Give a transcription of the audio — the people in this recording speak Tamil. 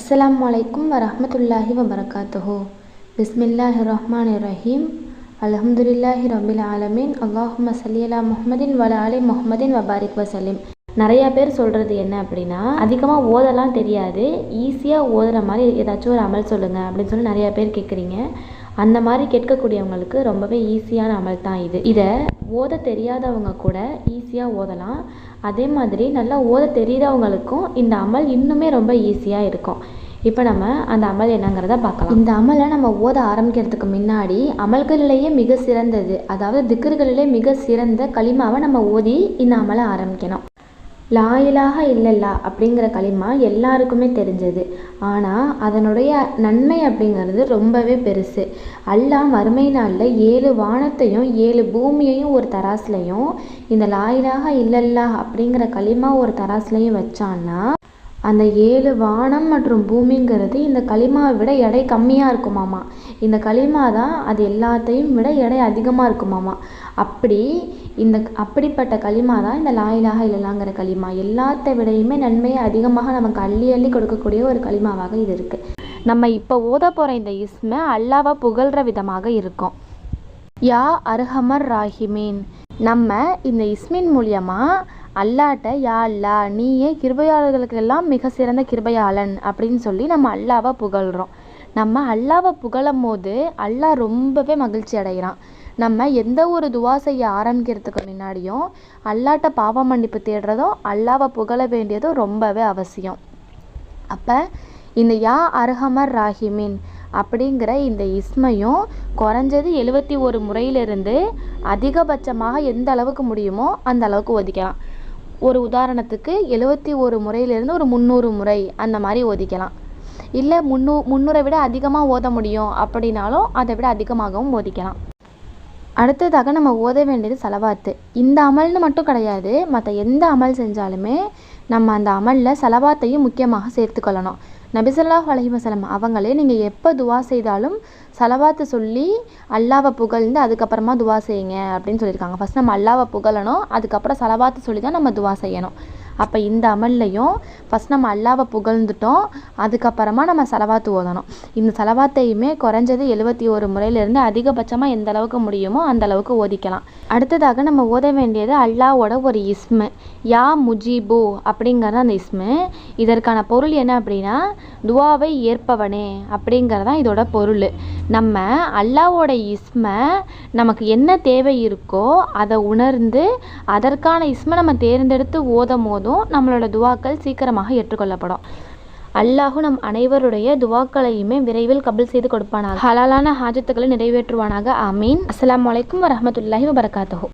அஸ்லாம் அலைக்கும் வரமத்துல்லாஹி வபரகாத்துஹு பிஸ்மில்லாஹி ரஹ்மான் ரஹீம் அலமதுல்லாஹி ரபில் ஆலமீன் அல்லாஹும்ம சலியலா முஹமதின் முஹம்மதின் வல அலி முஹம்மதின் வபாரிக் வசலிம் நிறையா பேர் சொல்கிறது என்ன அப்படின்னா அதிகமாக ஓதலாம் தெரியாது. ஈஸியாக ஓதுற மாதிரி ஏதாச்சும் ஒரு அமல் சொல்லுங்கள் அப்படின்னு சொல்லி நிறையா பேர் கேட்குறீங்க அந்த மாதிரி கேட்கக்கூடியவங்களுக்கு ரொம்பவே ஈஸியான அமல் தான் இது. இதை ஓத தெரியாதவங்க கூட ஈஸியாக ஓதலாம். அதே மாதிரி நல்லா ஓத தெரியாதவங்களுக்கும் இந்த அமல் இன்னுமே ரொம்ப ஈஸியாக இருக்கும். இப்போ நம்ம அந்த அமல் என்னங்கிறத பார்க்கலாம். இந்த அமலை நம்ம ஓத ஆரம்பிக்கிறதுக்கு முன்னாடி அமல்களிலேயே மிக சிறந்தது அதாவது திக்கர்களிலே மிக சிறந்த களிமாவை நம்ம ஓதி இந்த அமலை ஆரம்பிக்கணும். லாயிலாக இல்லல்லா அப்படிங்கிற களிமா எல்லாருக்குமே தெரிஞ்சது. ஆனால் அதனுடைய நன்மை அப்படிங்கிறது ரொம்பவே பெருசு. அல்லாஹ் மறுமை நாளில் ஏழு வானத்தையும் ஏழு பூமியையும் ஒரு தராசுலையும் இந்த லாயிலாக இல்லல்லா அப்படிங்கிற களிமா ஒரு தராசுலையும் வச்சான்னா அந்த ஏழு வானம் மற்றும் பூமிங்கிறது இந்த களிமாவை விட எடை கம்மியாக இருக்குமாமா. இந்த களிமா தான் அது எல்லாத்தையும் விட எடை அதிகமாக இருக்குமாமா அப்படி இந்த அப்படிப்பட்ட களிமா தான் இந்த லாயிலாக இல்லலாங்கிற களிமா. எல்லாத்த விடையுமே நன்மையை அதிகமாக நமக்கு அள்ளி அள்ளி கொடுக்கக்கூடிய ஒரு களிமாவாக இது இருக்குது நம்ம இப்போ ஓத போகிற இந்த இஸ்மை அல்லாவை புகழ்கிற விதமாக இருக்கும். யா அர்ஹமர் ராஹிமீன். நம்ம இந்த இஸ்மின் மூலியமாக அல்லாட்ட யா அல்லா நீயே கிருபையாளர்களுக்கெல்லாம் மிக சிறந்த கிருபையாளன் அப்படின்னு சொல்லி நம்ம அல்லாவை புகழ்கிறோம் நம்ம அல்லாவை புகழும் போது அல்லாஹ் ரொம்பவே மகிழ்ச்சி அடைகிறான். நம்ம எந்த ஒரு துவா செய்ய ஆரம்பிக்கிறதுக்கு முன்னாடியும் அல்லாட்ட பாவ மன்னிப்பு தேடுறதும் அல்லாவை புகழ வேண்டியதும் ரொம்பவே அவசியம். அப்போ இந்த யா அர்ஹமர் ராஹிமின் அப்படிங்கிற இந்த இஸ்மையும் குறைஞ்சது எழுபத்தி ஒரு முறையிலிருந்து அதிகபட்சமாக எந்த அளவுக்கு முடியுமோ அந்த அளவுக்கு ஒதுக்கலாம். ஒரு உதாரணத்துக்கு எழுபத்தி ஒரு முறையிலிருந்து ஒரு முந்நூறு முறை அந்த மாதிரி ஒதுக்கலாம். இல்லை முன்னூ முந்நூறை விட அதிகமாக ஓத முடியும் அப்படின்னாலும் அதை விட அதிகமாகவும் ஓதிக்கலாம். அடுத்ததாக நம்ம ஓத வேண்டியது செலவாத்து. இந்த அமல்னு மட்டும் கிடையாது மற்ற எந்த அமல் செஞ்சாலுமே நம்ம அந்த அமலில் செலவாத்தையும் முக்கியமாக சேர்த்துக்கொள்ளணும் நபிசல்லாஹ் அலஹி அவங்களே நீங்கள் எப்போ துவா செய்தாலும் செலவாத்து சொல்லி அல்லாவை புகழ்ந்து அதுக்கப்புறமா துவா செய்யுங்க அப்படின்னு சொல்லியிருக்காங்க. ஃபஸ்ட் நம்ம அல்லாவை புகழணும் அதுக்கப்புறம் செலவாத்து சொல்லி தான் நம்ம துவா செய்யணும். அப்போ இந்த அமல்லையும் ஃபஸ்ட் நம்ம அல்லாவை புகழ்ந்துட்டோம் அதுக்கப்புறமா நம்ம செலவாத்து ஓதணும். இந்த செலவாத்தையுமே குறைஞ்சது எழுபத்தி ஒரு முறையிலேருந்து அதிகபட்சமாக எந்த அளவுக்கு முடியுமோ அந்த அளவுக்கு ஓதிக்கலாம். அடுத்ததாக நம்ம ஓத வேண்டியது அல்லாவோட ஒரு இஸ்மு. யா முஜீபு அப்படிங்கிறது அந்த இஸ்மு. இதற்கான பொருள் என்ன அப்படின்னா துவாவை ஏற்பவனே அப்படிங்கிறதான் இதோட பொருள். நம்ம அல்லாவோட இஸ்மை நமக்கு என்ன தேவை இருக்கோ அதை உணர்ந்து அதற்கான இஸ்மை நம்ம தேர்ந்தெடுத்து ஓதும் போதும் நம்மளோட துவாக்கள் சீக்கிரமாக ஏற்றுக்கொள்ளப்படும். அல்லாஹும் நம் அனைவருடைய துவாக்களையுமே விரைவில் கபில் செய்து கொடுப்பானாக. ஹலாலான ஹாஜத்துக்களை நிறைவேற்றுவானாக. ஆமீன். அஸ்லாம் வலைக்கம் வரமத்துல்லாஹி வபரகாத்தஹூ.